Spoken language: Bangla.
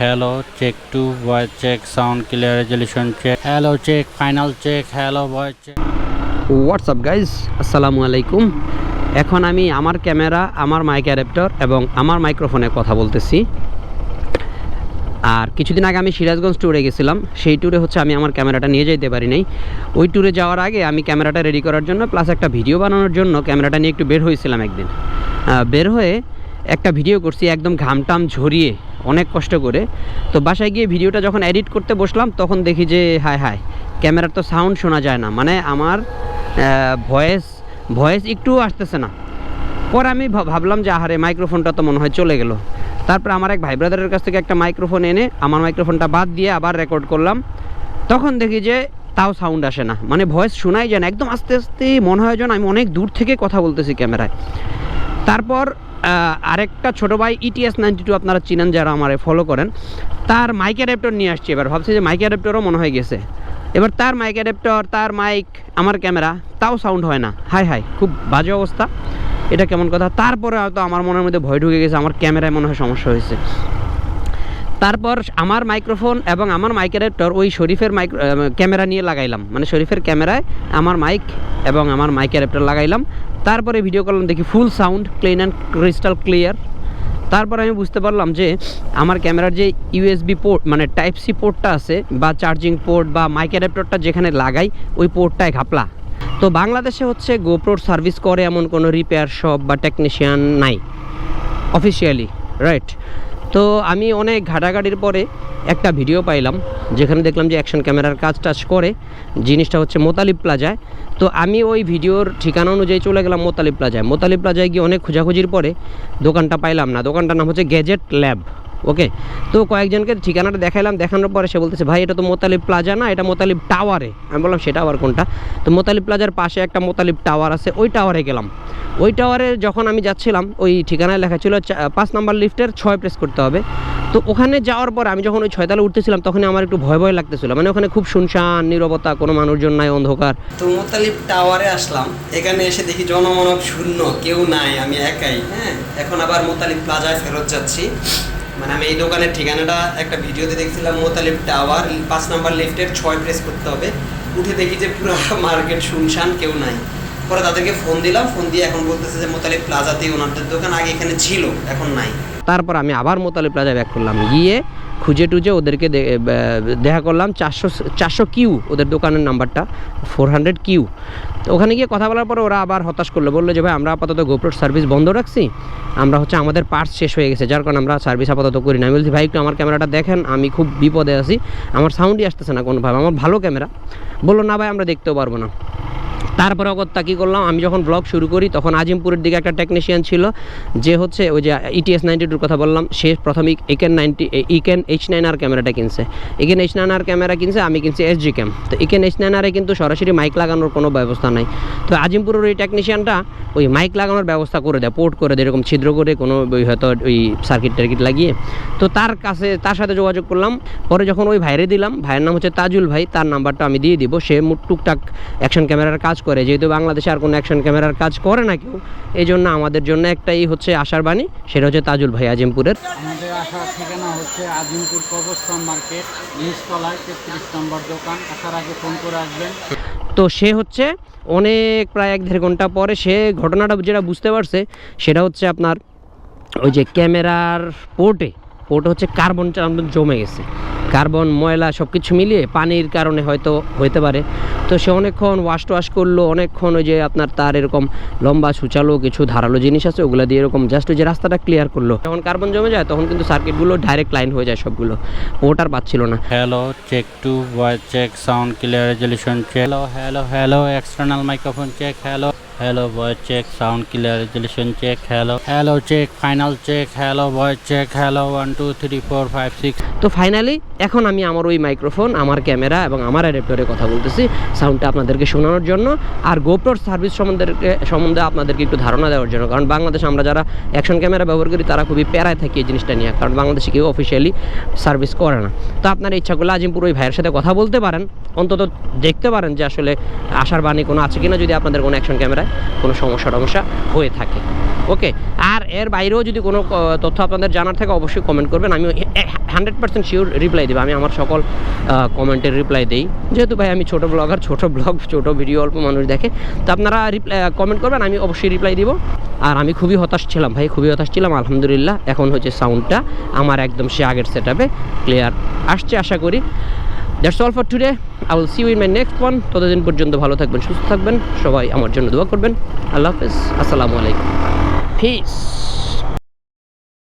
hello, check 2 voice check, sound clear, resolution check. Hello, check, final check, hello, voice check. WhatsApp guys আসসালামু আলাইকুম এখন আমি আমার ক্যামেরা, আমার মাইক অ্যাডাপ্টার এবং আমার মাইক্রোফোনে কথা বলতেছি। আর কিছুদিন আগে আমি সিরাজগঞ্জ ট্যুরে গেছিলাম। সেই ট্যুরে হচ্ছে আমি আমার ক্যামেরাটা নিয়ে যেতে পারি নাই ওই ট্যুরে যাওয়ার আগে আমি ক্যামেরাটা রেডি করার জন্য প্লাস একটা ভিডিও বানানোর জন্য ক্যামেরাটা নিয়ে একটু বের হয়েছিলাম একদিন। বের হয়ে একটা ভিডিও করছি, একদম ঘামটাম ঝরিয়ে। অনেক কষ্ট করে। তো বাসায় গিয়ে ভিডিওটা যখন এডিট করতে বসলাম, তখন দেখি যে, হায় হায়, ক্যামেরার তো সাউন্ড শোনা যায় না। মানে আমার ভয়েস ভয়েস একটুও আসতেছে না। পরে আমি ভাব- ভাবলাম যে, আহারে মাইক্রোফোনটা তো মনে হয় চলে গেল। তারপর আমার এক ভাই ব্রাদারের কাছ থেকে একটা মাইক্রোফোন এনে, আমার মাইক্রোফোনটা বাদ দিয়ে আবার রেকর্ড করলাম। তখন দেখি যে, তাও সাউন্ড আসে না। মানে ভয়েস শোনাই যায় না। একদম আস্তে আস্তে মনে হয় যেন আমি অনেক দূর থেকে কথা বলতেছি ক্যামেরায়। তারপর আরেকটা ছোট ভাই E ইটিএস নাইনটি টু আপনারা চিনেন যারা আমারে ফলো করেন। তার মাইক অ্যাডাপ্টর নিয়ে আসছে এবার। ভাবছি যে মাইক অ্যাডাপ্টরও মনে হয়ে গেছে। এবার তার মাইক অ্যাডাপ্টর তার মাইক আমার ক্যামেরা তাও সাউন্ড হয় না। হাই হাই, খুব বাজে অবস্থা। এটা কেমন কথা? তারপরে হয়তো আমার মনের মধ্যে ভয় ঢুকে গেছে, আমার ক্যামেরায় মনে হয় সমস্যা হয়েছে। তারপর আমার মাইক্রোফোন এবং আমার মাইক অ্যাডাপ্টর ওই শরীফের মাইক্রো ক্যামেরা নিয়ে লাগাইলাম। মানে শরীফের ক্যামেরায় আমার মাইক এবং আমার মাইক অ্যাডাপ্টার লাগাইলাম। তারপরে ভিডিও করলাম, দেখি full sound clean and crystal clear তারপর আমি বুঝতে পারলাম যে আমার ক্যামেরার যে ইউএসবি পোর্ট মানে টাইপ সি পোর্টটা আছে বা চার্জিং পোর্ট বা মাইক অ্যাডাপ্টারটা যেখানে লাগাই, ওই পোর্টটায় ঘাপলা। তো বাংলাদেশে হচ্ছে গোপ্রোর সার্ভিস করে এমন কোনো রিপেয়ার শপ বা টেকনিশিয়ান নাই অফিসিয়ালি রাইট তো আমি অনেক ঘাটাঘাটির পরে একটা ভিডিও পাইলাম, যেখানে দেখলাম যে অ্যাকশন ক্যামেরার কাজ টাজ করে, জিনিসটা হচ্ছে মোতালিব প্লাজায়। তো আমি ওই ভিডিওর ঠিকানা অনুযায়ী চলে গেলাম মোতালিব প্লাজায়। মোতালিব প্লাজায় গিয়ে অনেক খোঁজাখুঁজির পরে দোকানটা পাইলাম না। দোকানটার নাম হচ্ছে গ্যাজেট ল্যাব ওকে? তো কয়েকজনকে ঠিকানাটা দেখাইলাম, দেখানোর পরে সে বলতেছে, ভাই, এটা তো মোতালিব প্লাজা না, এটা মোতালিব টাওয়ারে। আমি বললাম, সেটা আবার কোনটা? তো মোতালিব প্লাজার পাশে একটা মোতালিব টাওয়ার আছে, ওই টাওয়ারে গেলাম। ওই টাওয়ারে যখন আমি যাচ্ছিলাম, ওই ঠিকানায় লেখা ছিল পাঁচ নাম্বার লিফটের ছয় প্রেস করতে হবে। তো ওখানে যাওয়ার পর আমি যখন ওই ছয়তলা উঠতেছিলাম তখন আমার একটু ভয় ভয় লাগতেছিল। মানে ওখানে খুব শুনশান, নীরবতা, কোনো মানুষজন নাই, অন্ধকার। তো মোতালিব টাওয়ারে আসলাম, এখানে এসে দেখি জনমানব শূন্য, কেউ নাই, আমি একাই হ্যাঁ? এখন আবার মোতালিব প্লাজায় ফেরত যাচ্ছি। মানে আমি এই দোকানের ঠিকানাটা একটা ভিডিওতে দেখছিলাম, মোতালিব টাওয়ার, পাঁচ নাম্বার লিফটের ছয় প্রেস করতে হবে। উঠে দেখি যে পুরো মার্কেট শুনশান, কেউ নাই। পরে তাদেরকে ফোন দিলাম, ফোন দিয়ে এখন বলতেছে যে মোতালিব প্লাজাতেই ওনাদের দোকান, আগে এখানে ছিল, এখন নাই। তারপর আমি আবার মোতালি প্লাজা ব্যাক করলাম। গিয়ে খুঁজে টুজে ওদেরকে দেখা করলাম চারশো চারশো কিউ ওদের দোকানের নাম্বারটা ফোর হান্ড্রেড কিউ। তো ওখানে গিয়ে কথা বলার পরে ওরা আবার হতাশ করল, বলল যে, ভাই, আমরা আপাতত গোপ্রোর সার্ভিস বন্ধ রাখছি। আমরা হচ্ছে আমাদের পার্টস শেষ হয়ে গেছে, যার কারণে আমরা সার্ভিস আপাতত করি না। আমি বলছি, ভাই, একটু আমার ক্যামেরাটা দেখেন, আমি খুব বিপদে আছি। আমার সাউন্ডই আসতেছে না কোনোভাবে, আমার ভালো ক্যামেরা। বলল, না ভাই, আমরা দেখতেও পারব না। তারপরে অগত্যা কী করলাম? আমি যখন ব্লগ শুরু করি, তখন আজিমপুরের দিকে একটা টেকনিশিয়ান ছিল, যে হচ্ছে ওই যে ইটিএস নাইনটি টুর কথা বললাম, সে প্রথমে Eken ninety Eken H nine R ক্যামেরাটা কিনছে। Eken H nine R camera কিনছে, আমি কিনছি এস জি ক্যাম তো ইকেন এইচ নাইন আরে কিন্তু সরাসরি মাইক লাগানোর কোনো ব্যবস্থা নাই। তো আজিমপুরের ওই টেকনিশিয়ানটা ওই মাইক লাগানোর ব্যবস্থা করে দেয় পোর্ট করে দেয়, এরকম ছিদ্র করে কোনো ওই হয়তো ওই সার্কিট টার্কিট লাগিয়ে। তো তার কাছে, তার সাথে যোগাযোগ করলাম, পরে যখন ওই ভাইরে দিলাম, ভাইয়ের নাম হচ্ছে তাজুল ভাই, তার নাম্বারটা আমি দিয়ে দিব, সে টুকটাক অ্যাকশন ক্যামেরার কাজ করে যেহেতু বাংলাদেশে আর কোনো অ্যাকশন ক্যামেরার কাজ করে না কেউ এই জন্য আমাদের জন্য একটাই হচ্ছে আশার বাণী সেটা হচ্ছে তাজুল ভাই আজিমপুরের। আমাদের আসার ঠিকানা হচ্ছে আজিমপুর কবরস্থান মার্কেট নিচতলায় তেত্রিশ নম্বর দোকান আসার আগে ফোন করে আসবেন। তো সে হচ্ছে অনেক প্রায় এক দেড় ঘণ্টা পরে সে ঘটনাটা যেটা বুঝতে পারছে সেটা হচ্ছে আপনার ওই যে ক্যামেরার পোর্টে পোর্টে হচ্ছে কার্বন জমে গেছে। কার্বন, ময়লা সব কিছু মিলিয়ে পানির কারণে হয়তো হইতে পারে। তো সে অনেকক্ষণ ওয়াশ টোয়াশ করল, অনেকক্ষণ ওই যে আপনার তার এরকম লম্বা, সুচালো কিছু ধারালো জিনিস আছে, ওগুলো দিয়ে এরকম জাস্ট ওই যে রাস্তাটা ক্লিয়ার করল। যখন কার্বন জমে যায়, তখন কিন্তু সার্কিটগুলো ডাইরেক্ট লাইন হয়ে যায় সবগুলো। ওটার পাচ্ছিল না। Hello, check 2 voice check sound clear resolution check hello hello hello, external microphone check, hello hello voice check sound clear resolution check hello hello check final check hello voice check hello 1 2 3 4 5 6 তো ফাইনালি এখন আমি আমার ওই মাইক্রোফোন আমার ক্যামেরা এবং আমার অ্যাডাপ্টারে কথা বলতেছি সাউন্ডটা আপনাদেরকে শোনানোর জন্য। আর গোপ্রোর সার্ভিস সম্বন্ধে সম্বন্ধে আপনাদেরকে একটু ধারণা দেওয়ার জন্য, কারণ বাংলাদেশে আমরা যারা অ্যাকশন ক্যামেরা ব্যবহার করি, তারা খুবই প্যারায় থাকি এই জিনিসটা নিয়ে, কারণ বাংলাদেশে কেউ অফিসিয়ালি সার্ভিস করে না। তো আপনার ইচ্ছা করলে আজিমপুর ওই ভাইয়ের সাথে কথা বলতে পারেন। অন্তত দেখতে পারেন যে আসলে আশার বাণী কোনো আছে কিনা, যদি আপনাদের কোনো অ্যাকশন ক্যামেরায় কোনো সমস্যা টমস্যা হয়ে থাকে। ওকে? আর এর বাইরেও যদি কোনো তথ্য আপনাদের জানার থাকে, অবশ্যই কমেন্ট করবেন। আমি হান্ড্রেড পার্সেন্ট শিওর রিপ্লাই দেবো। আমি আমার সকল কমেন্টের রিপ্লাই দিই। যেহেতু ভাই আমি ছোটো ব্লগার ছোটো ব্লগ ছোটো ভিডিও অল্প মানুষ দেখে, তো আপনারা রিপ্লাই কমেন্ট করবেন, আমি অবশ্যই রিপ্লাই দিব। আর আমি খুবই হতাশ ছিলাম ভাই, খুবই হতাশ ছিলাম, আলহামদুলিল্লাহ। এখন হচ্ছে সাউন্ডটা আমার একদম সে আগের সেট ক্লিয়ার আসছে, আশা করি। That's all for today I will see you in my next one ততদিন পর্যন্ত ভালো থাকবেন, সুস্থ থাকবেন। সবাই আমার জন্য দোয়া করবেন। আল্লাহ হাফেজ। আসসালামু আলাইকুম। পিস